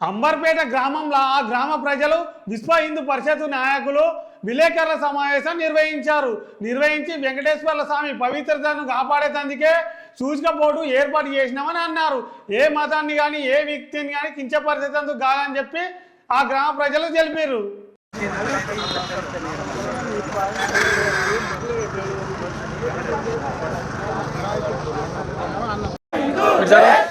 అంబర్పేట గ్రామంలో ఆ గ్రామ ప్రజలు విశ్వ హిందూ పరిషత్ నాయకులు విలేకరుల సమావేశం నిర్వహించారు. నిర్వహించి వెంకటేశ్వర స్వామి పవిత్రతను కాపాడేటందుకే బోర్డు ఏర్పాటు చేసినామని అన్నారు. ఏ మతాన్ని కానీ ఏ వ్యక్తిని కానీ కించపరిచేటందుకు కాదని చెప్పి ఆ గ్రామ ప్రజలు తెలిపారు. Good.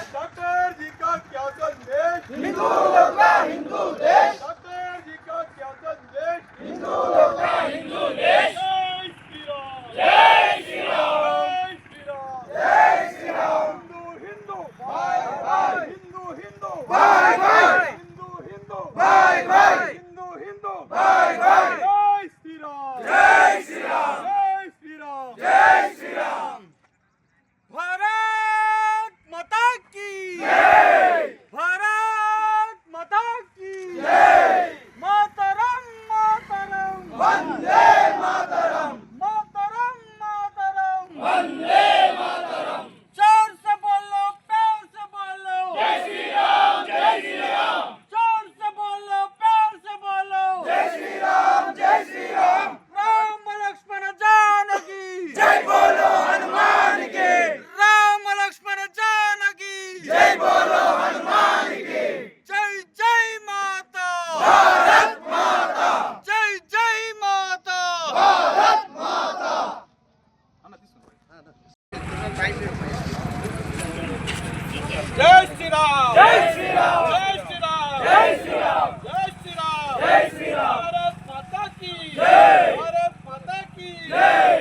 శ్రీరామ్ జై శ్రీరామ్ జై శ్రీరామ్ జై శ్రీరామ్ జై శ్రీరామ్ జై శ్రీరామ్ భారత్ మాతా కీ జై భారత్ మాతా కీ జై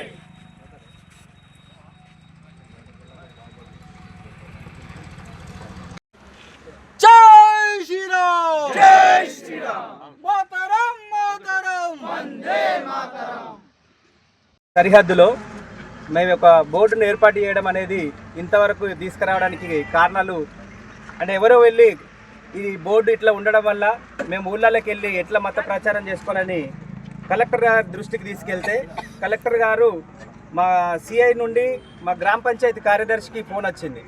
జై శ్రీరామ్ జై శ్రీరామ్ మాతరం మాతరం వందే మాతరం సరిహద్దులో మేము ఒక బోర్డును ఏర్పాటు చేయడం అనేది ఇంతవరకు తీసుకురావడానికి కారణాలు అంటే ఎవరో వెళ్ళి ఈ బోర్డు ఇట్లా ఉండడం వల్ల మేము ఊళ్ళలోకి వెళ్ళి ఎట్లా మత ప్రచారం చేసుకోవాలని కలెక్టర్ గారి దృష్టికి తీసుకెళ్తే కలెక్టర్ గారు మా సిఐ నుండి మా గ్రామ పంచాయతీ కార్యదర్శికి ఫోన్ వచ్చింది.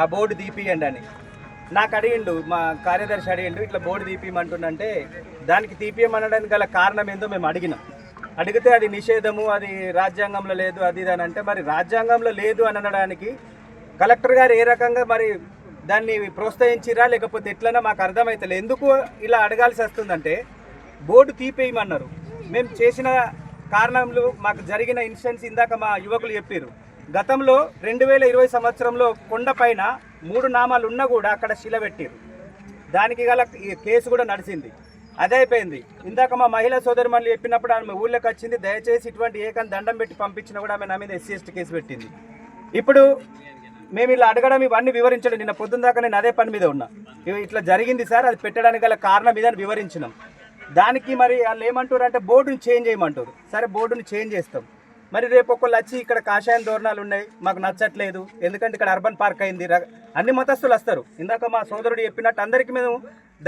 ఆ బోర్డు తీపియండి అని. నాకు అడిగిండు మా కార్యదర్శి అడిగిండు ఇట్లా బోర్డు తీపియమంటుండంటే దానికి తీపియమనడానికి గల కారణం ఏందో మేము అడిగినాం. అడిగితే అది నిషేధము అది రాజ్యాంగంలో లేదు అది ఇది అని అంటే మరి రాజ్యాంగంలో లేదు అని అనడానికి కలెక్టర్ గారు ఏ రకంగా మరి దాన్ని ప్రోత్సహించిరా లేకపోతే ఎట్లన్నా మాకు అర్థమవుతలే ఎందుకు ఇలా అడగాల్సి వస్తుందంటే బోర్డు తీపేయమన్నారు. మేము చేసిన కారణంలో మాకు జరిగిన ఇన్సిడెంట్స్ ఇందాక మా యువకులు చెప్పారు గతంలో రెండు వేల ఇరవై సంవత్సరంలో కొండపైన మూడు నామాలు ఉన్నా కూడా అక్కడ శిల పెట్టారు దానికి గల కేసు కూడా నడిచింది అదే అయిపోయింది. ఇందాక మా మహిళా సోదరిమణులు చెప్పినప్పుడు ఆమె ఊళ్ళోకి వచ్చింది దయచేసి ఇటువంటి ఏకం దండం పెట్టి పంపించినా కూడా ఆమె నా మీద ఎస్సీ ఎస్టీ కేసు పెట్టింది. ఇప్పుడు మేము ఇలా అడగడం ఇవన్నీ వివరించడం నిన్న పొద్దున్న దాకా నేను అదే పని మీద ఉన్నా. ఇవి ఇట్లా జరిగింది సార్ అది పెట్టడానికి గల కారణం ఇదని వివరించినాం. దానికి మరి వాళ్ళు ఏమంటారు అంటే బోర్డుని చేంజ్ చేయమంటారు సరే బోర్డుని చేంజ్ చేస్తాం. మరి రేపు ఒకళ్ళు వచ్చి ఇక్కడ కాషాయం దోరణాలు ఉన్నాయి మాకు నచ్చట్లేదు. ఎందుకంటే ఇక్కడ అర్బన్ పార్క్ అయింది అన్ని మతస్థులు వస్తారు. ఇందాక మా సోదరుడు చెప్పినట్టు అందరికీ మేము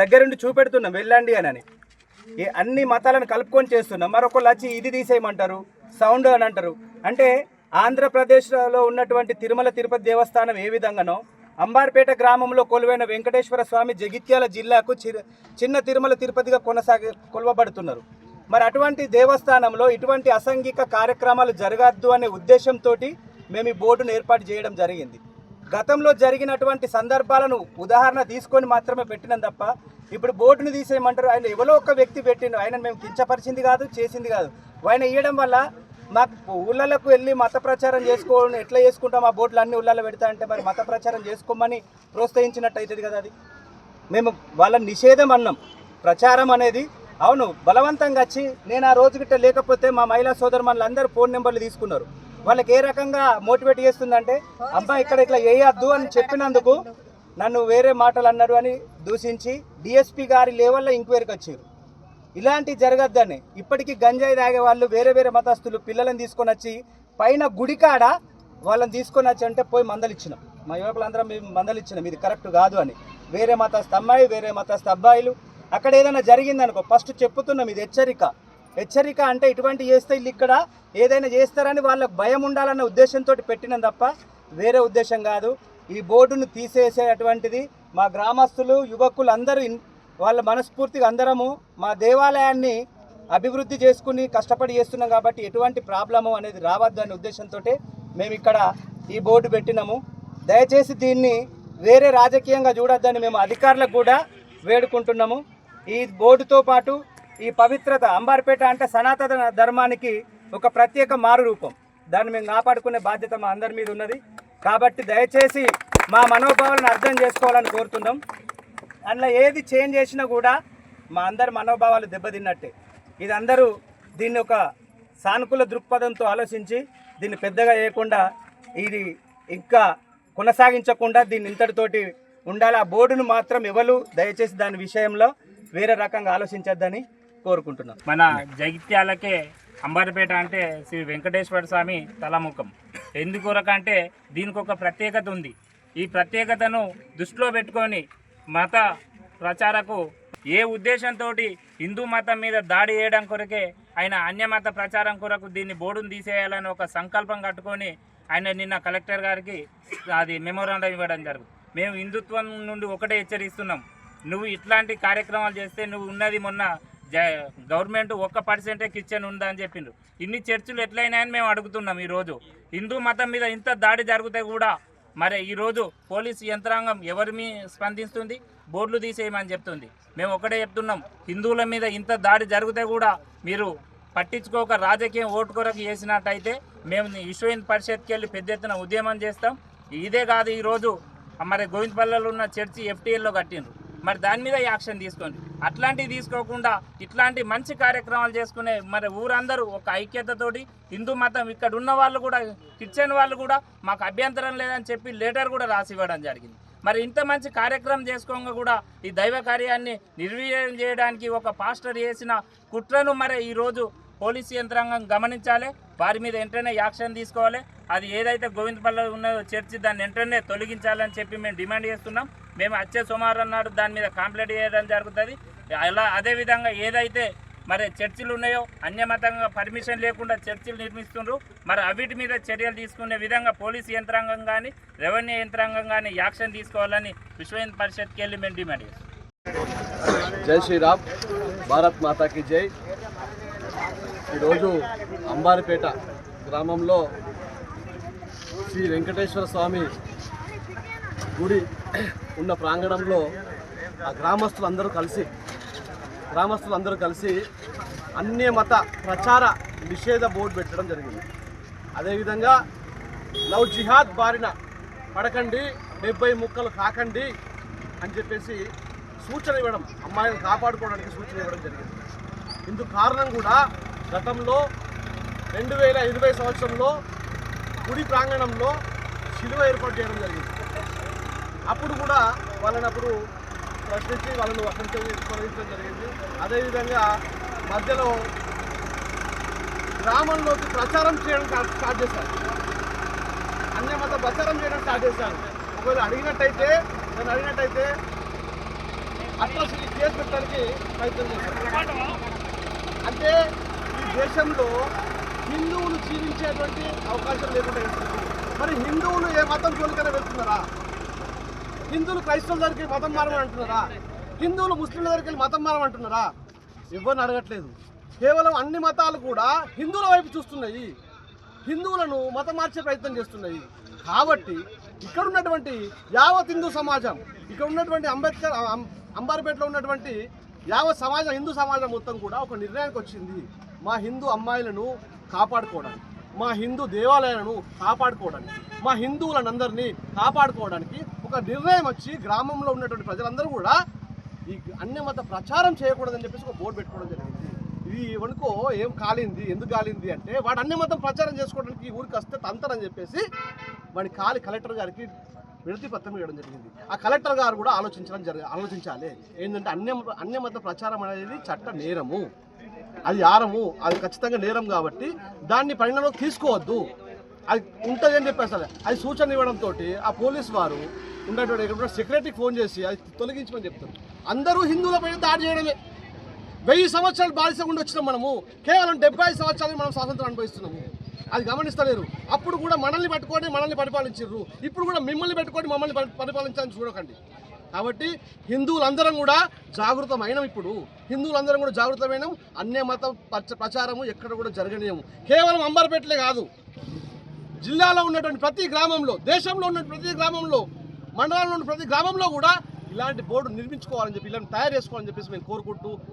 దగ్గరుండి చూపెడుతున్నాం వెళ్ళండి అని. ఏ అన్ని మతాలను కలుపుకొని చేస్తున్నాం. మరొకళ్ళు వచ్చి ఇది తీసేయమంటారు సౌండ్ అని అంటారు. అంటే ఆంధ్రప్రదేశ్లో ఉన్నటువంటి తిరుమల తిరుపతి దేవస్థానం ఏ విధంగానో అంబార్పేట గ్రామంలో కొలువైన వెంకటేశ్వర స్వామి జగిత్యాల జిల్లాకు చిన్న తిరుమల తిరుపతిగా కొనసాగి కొలవబడుతున్నారు. మరి అటువంటి దేవస్థానంలో ఇటువంటి అసాంఘిక కార్యక్రమాలు జరగద్దు అనే ఉద్దేశంతో మేము ఈ బోర్డును ఏర్పాటు చేయడం జరిగింది. గతంలో జరిగినటువంటి సందర్భాలను ఉదాహరణ తీసుకొని మాత్రమే పెట్టినాం తప్ప ఇప్పుడు బోర్డును తీసేయమంటారు. ఆయన ఎవరో ఒక వ్యక్తి పెట్టిండు. ఆయన మేము కించపరిచింది కాదు చేసింది కాదు. ఆయన ఇవ్వడం వల్ల మాకు ఊళ్ళలకు వెళ్ళి మత ప్రచారం చేసుకోవడం ఎట్లా చేసుకుంటాం? ఆ బోట్లు అన్ని ఊళ్ళలో పెడతా అంటే మరి మత ప్రచారం చేసుకోమని ప్రోత్సహించినట్టు అవుతుంది కదా అది? మేము వాళ్ళ నిషేధం అన్నాం. ప్రచారం అనేది అవును బలవంతంగా వచ్చి నేను ఆ రోజు గిట్ట లేకపోతే మా మహిళా సోదరు అందరూ ఫోన్ నెంబర్లు తీసుకున్నారు. వాళ్ళకి ఏ రకంగా మోటివేట్ చేస్తుందంటే అబ్బా ఇక్కడ ఇట్లా వేయద్దు అని చెప్పినందుకు నన్ను వేరే మాటలు అన్నారు అని దూషించి డిఎస్పీ గారి లెవెల్లో ఎంక్వైరీకి వచ్చారు. ఇలాంటి జరగద్దని. ఇప్పటికీ గంజాయి తాగే వాళ్ళు వేరే వేరే మతస్థులు పిల్లలను తీసుకొని వచ్చి పైన గుడికాడ వాళ్ళని తీసుకొని వచ్చి అంటే పోయి మందలిచ్చినాం. మా యువకులందరం మేము మందలిచ్చినాం. ఇది కరెక్ట్ కాదు అని. వేరే మతస్థ అమ్మాయి వేరే మతస్థ అబ్బాయిలు. అక్కడ ఏదైనా జరిగిందనుకో ఫస్ట్ చెప్పుతున్నాం ఇది హెచ్చరిక. హెచ్చరిక అంటే ఇటువంటి చేస్తే వీళ్ళు ఇక్కడ ఏదైనా చేస్తారని వాళ్ళకు భయం ఉండాలన్న ఉద్దేశంతో పెట్టినాం తప్ప వేరే ఉద్దేశం కాదు. ఈ బోర్డును తీసేసేటువంటిది మా గ్రామస్తులు యువకులు అందరూ వాళ్ళ మనస్ఫూర్తిగా అందరము మా దేవాలయాన్ని అభివృద్ధి చేసుకుని కష్టపడి చేస్తున్నాం కాబట్టి ఎటువంటి ప్రాబ్లము అనేది రావద్దు అనే ఉద్దేశంతో మేము ఇక్కడ ఈ బోర్డు పెట్టినాము. దయచేసి దీన్ని వేరే రాజకీయంగా చూడొద్దని మేము అధికారులకు కూడా వేడుకుంటున్నాము. ఈ బోర్డుతో పాటు ఈ పవిత్రత అంబార్పేట అంటే సనాతన ధర్మానికి ఒక ప్రత్యేక మారు రూపం దాన్ని మేము కాపాడుకునే బాధ్యత మా అందరి మీద ఉన్నది. కాబట్టి దయచేసి మా మనోభావాలను అర్థం చేసుకోవాలని కోరుతున్నాం. అందులో ఏది చేంజ్ చేసినా కూడా మా అందరి మనోభావాలు దెబ్బతిన్నట్టే. ఇది అందరూ దీన్ని ఒక సానుకూల దృక్పథంతో ఆలోచించి దీన్ని పెద్దగా చేయకుండా ఇది ఇంకా కొనసాగించకుండా దీన్ని ఇంతటితోటి ఉండాలి. ఆ బోర్డును మాత్రం ఎవరు దయచేసి దాని విషయంలో వేరే రకంగా ఆలోచించద్దని కోరుకుంటున్నాం. మన జగిత్యాలకే అంబర్పేట అంటే శ్రీ వెంకటేశ్వర స్వామి తలముఖం. ఎందుకొరకంటే దీనికి ఒక ప్రత్యేకత ఉంది. ఈ ప్రత్యేకతను దృష్టిలో పెట్టుకొని మత ప్రచారకు ఏ ఉద్దేశంతో హిందూ మతం మీద దాడి చేయడం కొరకే ఆయన అన్యమత ప్రచారం కొరకు దీన్ని బోర్డును తీసేయాలని ఒక సంకల్పం కట్టుకొని ఆయన నిన్న కలెక్టర్ గారికి అది మెమోరాండం ఇవ్వడం జరుగుతుంది మేము హిందుత్వం నుండి ఒకటే హెచ్చరిస్తున్నాం. నువ్వు ఇట్లాంటి కార్యక్రమాలు చేస్తే నువ్వు ఉన్నది మొన్న జ గవర్నమెంట్ ఒక్క పర్సెంటే కిచెన్ ఉందా అని చెప్పిండ్రు. ఇన్ని చర్చలు ఎట్లయినాయని మేము అడుగుతున్నాం ఈరోజు. హిందూ మతం మీద ఇంత దాడి జరిగితే కూడా మరి ఈరోజు పోలీస్ యంత్రాంగం ఎవరి మీ స్పందిస్తుంది? బోర్డులు తీసేయమని చెప్తుంది. మేము ఒకటే చెప్తున్నాం హిందువుల మీద ఇంత దాడి జరిగితే కూడా మీరు పట్టించుకోక రాజకీయం ఓటు కొరకు చేసినట్టయితే మేము విశ్వ హింద్ పరిషత్కి వెళ్ళి పెద్ద ఎత్తున ఉద్యమం చేస్తాం. ఇదే కాదు ఈరోజు మరి గోవిందపల్లిలో ఉన్న చర్చి ఎఫ్టీఎల్లో కట్టిండ్రు. మరి దాని మీద యాక్షన్ తీసుకోండి. అట్లాంటివి తీసుకోకుండా ఇట్లాంటి మంచి కార్యక్రమాలు చేసుకునే మరి ఊరందరూ ఒక ఐక్యతతోటి హిందూ మతం ఇక్కడ ఉన్న వాళ్ళు కూడా కిచెన్ వాళ్ళు కూడా మాకు అభ్యంతరం లేదని చెప్పి లెటర్ కూడా రాసి ఇవ్వడం జరిగింది. మరి ఇంత మంచి కార్యక్రమం చేసుకోగా కూడా ఈ దైవ కార్యాన్ని నిర్వీర్యం చేయడానికి ఒక పాస్టర్ చేసిన కుట్రను మరి ఈరోజు పోలీసు యంత్రాంగం గమనించాలి. వారి మీద వెంటనే యాక్షన్ తీసుకోవాలి. అది ఏదైతే గోవిందపల్లి ఉన్నదో చర్చి దాన్ని వెంటనే తొలగించాలని చెప్పి మేము డిమాండ్ చేస్తున్నాం. మేము వచ్చే సుమారు నాడు దాని మీద కాంప్లైంట్ చేయడం జరుగుతుంది. అలా అదేవిధంగా ఏదైతే మరి చర్చిలు ఉన్నాయో అన్యమతంగా పర్మిషన్ లేకుండా చర్చిలు నిర్మిస్తుండ్రు మరి అవిటి మీద చర్యలు తీసుకునే విధంగా పోలీసు యంత్రాంగం కానీ రెవెన్యూ యంత్రాంగం కానీ యాక్షన్ తీసుకోవాలని విశ్వ హింద్ పరిషత్కి వెళ్ళి మేము డిమాండ్ చేస్తాం జై శ్రీరామ్. భారత్ మాతాకి జై. ఈరోజు అంబారిపేట గ్రామంలో శ్రీ వెంకటేశ్వర స్వామి గుడి ఉన్న ప్రాంగణంలో ఆ గ్రామస్తులందరూ కలిసి గ్రామస్తులందరూ కలిసి అన్య మత ప్రచార నిషేధ బోర్డు పెట్టడం జరిగింది. అదేవిధంగా లవ్ జిహాద్ బారిన పడకండి డెబ్బై ముక్కలు కాకండి అని చెప్పేసి సూచన ఇవ్వడం అమ్మాయిలను కాపాడుకోవడానికి సూచన ఇవ్వడం జరిగింది. ఇందుకు కారణం కూడా గతంలో రెండు వేల ఇరవై సంవత్సరంలో గుడి ప్రాంగణంలో శిలువ ఏర్పాటు చేయడం జరిగింది. అప్పుడు కూడా వాళ్ళని అప్పుడు ప్రశ్నించి వాళ్ళను అక్కడి నుంచి తొలగించడం జరిగింది. అదేవిధంగా మధ్యలో గ్రామంలోకి ప్రచారం చేయడం స్టార్ట్- చేశారు. అన్య మత ప్రచారం చేయడం స్టార్ట్ చేశారు. ఒకవేళ అడిగినట్టయితే నేను అడిగినట్టయితే అట్రాసిటీ కేసు పెట్టడానికి ప్రయత్నం చేశారు. అంటే ఈ దేశంలో హిందువులు జీవించేటువంటి అవకాశం లేకుండా మరి హిందువులు ఏ మతం జోలికైనా వెళ్తున్నారా? హిందువులు క్రైస్తవుల దగ్గరికి మతం మారమని అంటున్నారా? హిందువులు ముస్లింల దగ్గరికి మతం మారమంటున్నారా ఎవరిని అడగట్లేదు. కేవలం అన్ని మతాలు కూడా హిందువుల వైపు చూస్తున్నాయి. హిందువులను మతం మార్చే ప్రయత్నం చేస్తున్నాయి. కాబట్టి ఇక్కడ ఉన్నటువంటి యావత్ హిందూ సమాజం ఇక్కడ ఉన్నటువంటి అంబేద్కర్ అంబార్పేటలో ఉన్నటువంటి యావత్ సమాజం హిందూ సమాజం మొత్తం కూడా ఒక నిర్ణయానికి వచ్చింది. మా హిందూ అమ్మాయిలను కాపాడుకోవడానికి మా హిందూ దేవాలయాలను కాపాడుకోవడానికి మా హిందువులనందరినీ కాపాడుకోవడానికి ఒక నిర్ణయం వచ్చి గ్రామంలో ఉన్నటువంటి ప్రజలందరూ కూడా ఈ అన్యమత ప్రచారం చేయకూడదని చెప్పేసి ఒక బోర్డు పెట్టుకోవడం జరిగింది. ఇది వనుకో ఏం కాలింది ఎందుకు కాలింది అంటే వాడు అన్యమతం ప్రచారం చేసుకోవడానికి ఈ ఊరికి వస్తే తంతరని చెప్పేసి వాడి కాలి కలెక్టర్ గారికి విడతి పత్రం ఇవ్వడం జరిగింది. ఆ కలెక్టర్ గారు కూడా ఆలోచించడం జరిగింది ఆలోచించాలి. ఏంటంటే అన్య అన్యమత ప్రచారం అనేది చట్ట నేరము. అది ఆరము అది ఖచ్చితంగా నేరం కాబట్టి దాన్ని పరిణామం తీసుకోవద్దు. అది ఉంటుంది అని చెప్పేస్తారు అది సూచన ఇవ్వడంతో ఆ పోలీస్ వారు ఉండేటువంటి సెక్రటరీకి ఫోన్ చేసి అది తొలగించమని చెప్తారు అందరూ హిందువులపై దాడి చేయడమే. వెయ్యి సంవత్సరాలు బానిస ఉండి వచ్చినాం మనము. కేవలం డెబ్బై సంవత్సరాలు మనం స్వాతంత్రం అనుభవిస్తున్నాము. అది గమనిస్తలేరు. అప్పుడు కూడా మనల్ని పట్టుకొని మనల్ని పరిపాలించారు ఇప్పుడు కూడా మిమ్మల్ని పెట్టుకొని మమ్మల్ని పరిపాలించాలని చూడకండి. కాబట్టి హిందువులందరం కూడా జాగృతమైనం ఇప్పుడు. హిందువులందరం కూడా జాగృతమైన. అన్య మత ప్రచ- ప్రచారము ఎక్కడ కూడా జరగనీయము. కేవలం అంబర్పేటలే కాదు. జిల్లాలో ఉన్నటువంటి ప్రతి గ్రామంలో దేశంలో ఉన్న ప్రతి గ్రామంలో మండలంలో ఉన్న ప్రతి గ్రామంలో కూడా ఇలాంటి బోర్డు నిర్మించుకోవాలని చెప్పి ఇలాంటి తయారు చేసుకోవాలని చెప్పేసి మేము కోరుకుంటూ